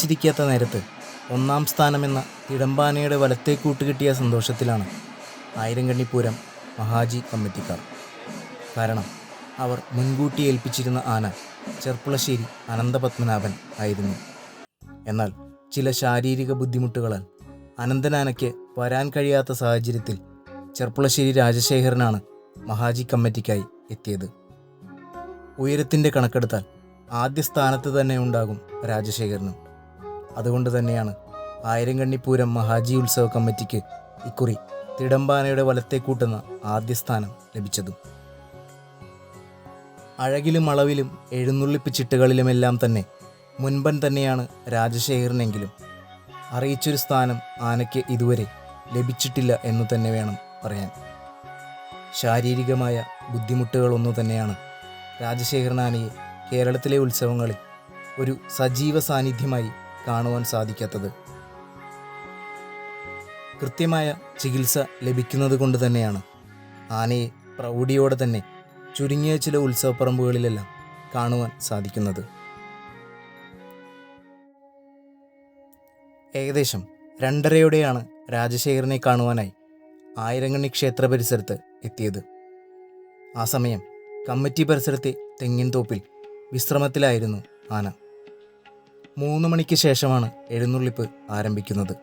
നനച്ചിരിക്കാത്ത നേരത്ത് ഒന്നാം സ്ഥാനമെന്ന തിടമ്പാനയുടെ വലത്തെ കൂട്ടുകിട്ടിയ സന്തോഷത്തിലാണ് ആയിരങ്കണ്ണിപ്പൂരം മഹാജി കമ്മിറ്റിക്കാർ. കാരണം അവർ മുൻകൂട്ടി ഏൽപ്പിച്ചിരുന്ന ആന ചെർപ്പുളശ്ശേരി അനന്തപത്മനാഭൻ ആയിരുന്നു. എന്നാൽ ചില ശാരീരിക ബുദ്ധിമുട്ടുകളാൽ അനന്തനാനയ്ക്ക് വരാൻ കഴിയാത്ത സാഹചര്യത്തിൽ ചെർപ്പുളശ്ശേരി രാജശേഖരനാണ് മഹാജി കമ്മിറ്റിക്കായി എത്തിയത്. ഉയരത്തിന്റെ കണക്കെടുത്താൽ ആദ്യ സ്ഥാനത്ത് തന്നെ ഉണ്ടാകും രാജശേഖരനും. അതുകൊണ്ട് തന്നെയാണ് ആയിരങ്കണ്ണിപ്പൂരം മഹാജി ഉത്സവ കമ്മിറ്റിക്ക് ഇക്കുറി തിടമ്പാനയുടെ വലത്തെ കൂട്ടുന്ന ആദ്യ സ്ഥാനം ലഭിച്ചതും. അഴകിലും അളവിലും എഴുന്നള്ളിപ്പ് ചിട്ടകളിലുമെല്ലാം തന്നെ മുൻപൻ തന്നെയാണ് രാജശേഖരനെങ്കിലും അറിയിച്ചൊരു സ്ഥാനം ആനയ്ക്ക് ഇതുവരെ ലഭിച്ചിട്ടില്ല എന്നു തന്നെ വേണം പറയാൻ. ശാരീരികമായ ബുദ്ധിമുട്ടുകളൊന്നു തന്നെയാണ് രാജശേഖരൻ ആനയെ കേരളത്തിലെ ഉത്സവങ്ങളിൽ ഒരു സജീവ സാന്നിധ്യമായി കാണുവാൻ സാധിക്കാത്തത്. കൃത്യമായ ചികിത്സ ലഭിക്കുന്നത് കൊണ്ട് തന്നെയാണ്. ആനയെ പ്രൗഢിയോടെ തന്നെ ചുരുങ്ങിയ ചില ഉത്സവപ്പറമ്പുകളിലെല്ലാം കാണുവാൻ സാധിക്കുന്നത്. ഏകദേശം രണ്ടരയോടെയാണ് രാജശേഖരനെ കാണുവാനായി ആയിരങ്ങണ്ണി ക്ഷേത്ര പരിസരത്ത് എത്തിയത്. ആ സമയം കമ്മിറ്റി പരിസരത്തെ തെങ്ങിൻ തോപ്പിൽ വിശ്രമത്തിലായിരുന്നു ആന. മൂന്ന് മണിക്ക് ശേഷമാണ് എഴുന്നള്ളിപ്പ് ആരംഭിക്കുന്നത്.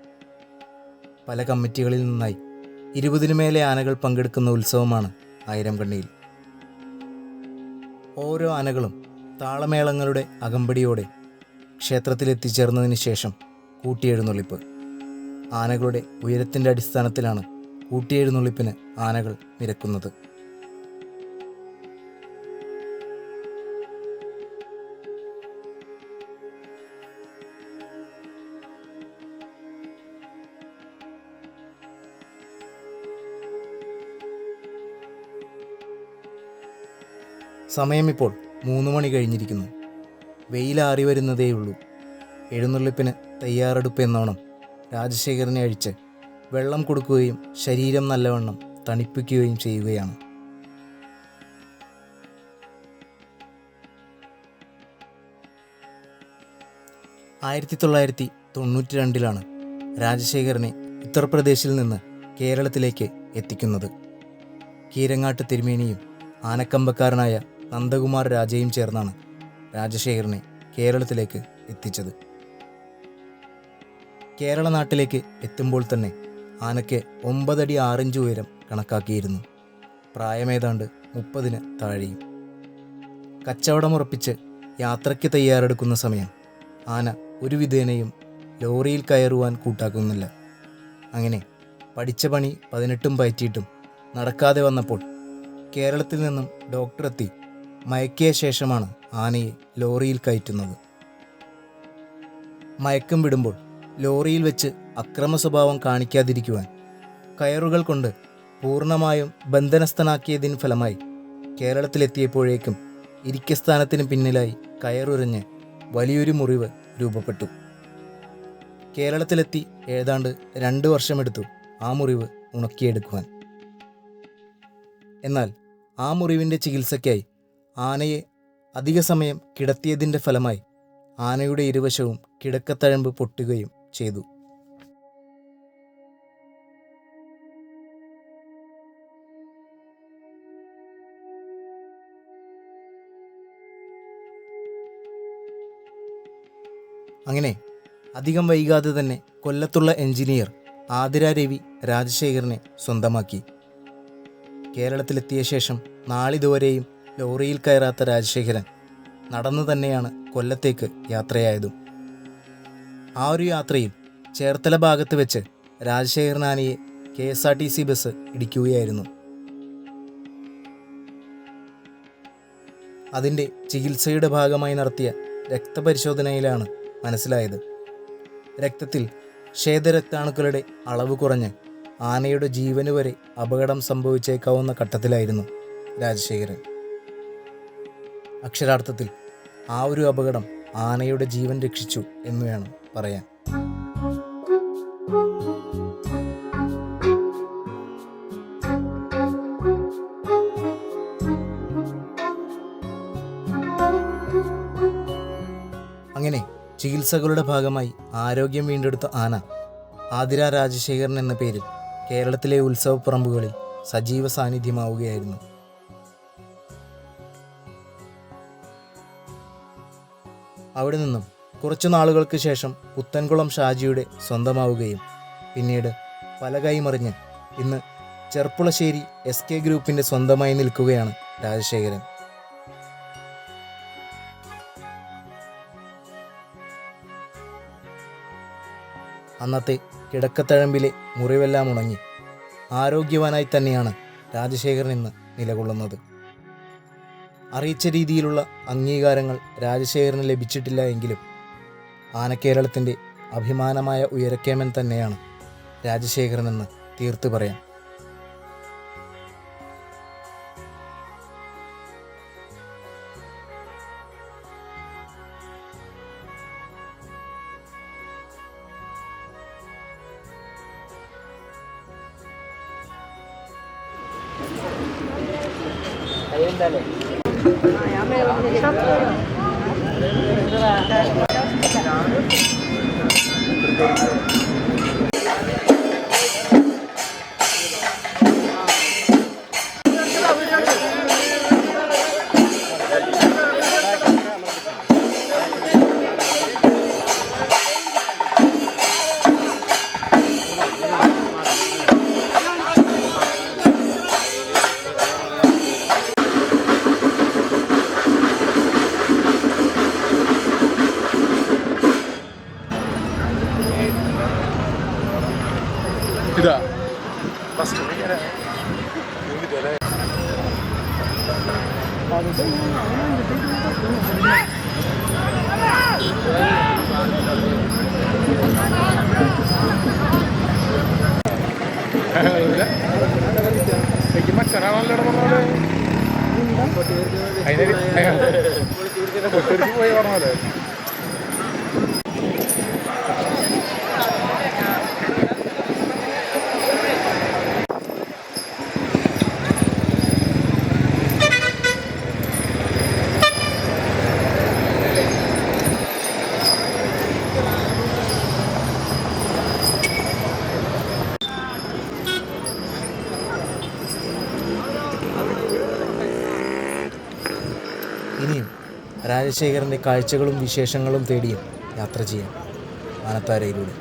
പല കമ്മിറ്റികളിൽ നിന്നായി ഇരുപതിനു മേലെ ആനകൾ പങ്കെടുക്കുന്ന ഉത്സവമാണ് ആയിരം കണ്ണിയിൽ ഓരോ ആനകളും താളമേളങ്ങളുടെ അകമ്പടിയോടെ ക്ഷേത്രത്തിലെത്തിച്ചേർന്നതിന് ശേഷം കൂട്ടിയെഴുന്നള്ളിപ്പ്. ആനകളുടെ ഉയരത്തിന്റെ അടിസ്ഥാനത്തിലാണ് കൂട്ടിയെഴുന്നള്ളിപ്പിന് ആനകൾ നിരക്കുന്നത്. സമയം ഇപ്പോൾ മൂന്ന് മണി കഴിഞ്ഞിരിക്കുന്നു. വെയിലാറി വരുന്നതേയുള്ളൂ. എഴുന്നള്ളിപ്പിന് തയ്യാറെടുപ്പ് എന്നോണം രാജശേഖരനെ അഴിച്ച് വെള്ളം കൊടുക്കുകയും ശരീരം നല്ലവണ്ണം തണിപ്പിക്കുകയും ചെയ്യുകയാണ്. ആയിരത്തി തൊള്ളായിരത്തി തൊണ്ണൂറ്റി രണ്ടിലാണ് രാജശേഖരനെ ഉത്തർപ്രദേശിൽ നിന്ന് കേരളത്തിലേക്ക് എത്തിക്കുന്നത്. കീരങ്ങാട്ട് തിരുമേനിയും ആനക്കമ്പക്കാരനായ നന്ദകുമാർ രാജയും ചേർന്നാണ് രാജശേഖരനെ കേരളത്തിലേക്ക് എത്തിച്ചത്. കേരള നാട്ടിലേക്ക് എത്തുമ്പോൾ തന്നെ ആനയ്ക്ക് ഒമ്പതടി ആറിഞ്ച് ഉയരം കണക്കാക്കിയിരുന്നു. പ്രായമേതാണ്ട് മുപ്പതിന് താഴെയും. കച്ചവടമുറപ്പിച്ച് യാത്രയ്ക്ക് തയ്യാറെടുക്കുന്ന സമയം ആന ഒരു വിധേനയും ലോറിയിൽ കയറുവാൻ കൂട്ടാക്കുന്നില്ല. അങ്ങനെ പഠിച്ച പണി പതിനെട്ടും പയറ്റിയിട്ടും നടക്കാതെ വന്നപ്പോൾ കേരളത്തിൽ നിന്നും ഡോക്ടർ എത്തി മയക്കിയ ശേഷമാണ് ആനയെ ലോറിയിൽ കയറ്റുന്നത്. മയക്കം വിടുമ്പോൾ ലോറിയിൽ വെച്ച് അക്രമ സ്വഭാവം കാണിക്കാതിരിക്കുവാൻ കയറുകൾ കൊണ്ട് പൂർണമായും ബന്ധനസ്ഥനാക്കിയതിന് ഫലമായി കേരളത്തിലെത്തിയപ്പോഴേക്കും ഇരിക്കസ്ഥാനത്തിന് പിന്നിലായി കയറുരഞ്ഞ് വലിയൊരു മുറിവ് രൂപപ്പെട്ടു. കേരളത്തിലെത്തി ഏതാണ്ട് രണ്ട് വർഷമെടുത്തു ആ മുറിവ് ഉണക്കിയെടുക്കുവാൻ. എന്നാൽ ആ മുറിവിന്റെ ചികിത്സയ്ക്കായി ആനയെ അധിക സമയം കിടത്തിയതിന്റെ ഫലമായി ആനയുടെ ഇരുവശവും കിടക്കത്തഴമ്പ് പൊട്ടുകയും ചെയ്തു. അങ്ങനെ അധികം വൈകാതെ തന്നെ കൊല്ലത്തുള്ള എഞ്ചിനീയർ ആതിര രവി രാജശേഖരനെ സ്വന്തമാക്കി. കേരളത്തിലെത്തിയ ശേഷം നാളിതുവരെയും ലോറിയിൽ കയറാത്ത രാജശേഖരൻ നടന്നു തന്നെയാണ് കൊല്ലത്തേക്ക് യാത്രയായതും. ആ ഒരു യാത്രയിൽ ചേർത്തല ഭാഗത്ത് വെച്ച് രാജശേഖരനാനിയെ K S R T C bus ഇടിക്കുകയായിരുന്നു. അതിന്റെ ചികിത്സയുടെ ഭാഗമായി നടത്തിയ രക്തപരിശോധനയിലാണ് മനസ്സിലായത്. രക്തത്തിൽ ക്ഷേതരക്താണുക്കളുടെ അളവ് കുറഞ്ഞ് ആനയുടെ ജീവന് വരെ അപകടം സംഭവിച്ചേക്കാവുന്ന ഘട്ടത്തിലായിരുന്നു രാജശേഖരൻ. അക്ഷരാർത്ഥത്തിൽ ആ ഒരു അപകടം ആനയുടെ ജീവൻ രക്ഷിച്ചു എന്ന് വേണം പറയാൻ. അങ്ങനെ ചികിത്സകളുടെ ഭാഗമായി ആരോഗ്യം വീണ്ടെടുത്ത ആന ആതിര രാജശേഖരൻ എന്ന പേരിൽ കേരളത്തിലെ ഉത്സവപ്പറമ്പുകളിൽ സജീവ സാന്നിധ്യമാവുകയായിരുന്നു. അവിടെ നിന്നും കുറച്ചു നാളുകൾക്ക് ശേഷം പുത്തൻകുളം ഷാജിയുടെ സ്വന്തമാവുകയും. പിന്നീട് പല കൈമറിഞ്ഞ് ഇന്ന് ചെർപ്പുളശ്ശേരി എസ് കെ ഗ്രൂപ്പിന്റെ സ്വന്തമായി നിൽക്കുകയാണ് രാജശേഖരൻ. അന്നത്തെ കിടക്കത്തഴമ്പിലെ മുറിവെല്ലാം ഉണങ്ങി ആരോഗ്യവാനായി തന്നെയാണ് രാജശേഖരൻ ഇന്ന് നിലകൊള്ളുന്നത്. അറിയിച്ച രീതിയിലുള്ള അംഗീകാരങ്ങൾ രാജശേഖരന് ലഭിച്ചിട്ടില്ല എങ്കിലും ആനക്കേരളത്തിന്റെ അഭിമാനമായ ഉയരക്കേമൻ തന്നെയാണ് രാജശേഖരനെന്ന് തീർത്തു പറയാം. 啊，杨梅我们得上点。ഇതാ മറ്റൊരാളല്ലോ പറഞ്ഞോളെ അതിനെ ഇനിയും രാജശേഖരന്റെ കാഴ്ചകളും വിശേഷങ്ങളും തേടിയും യാത്ര ചെയ്യാം. ആനത്താരയിലൂടെ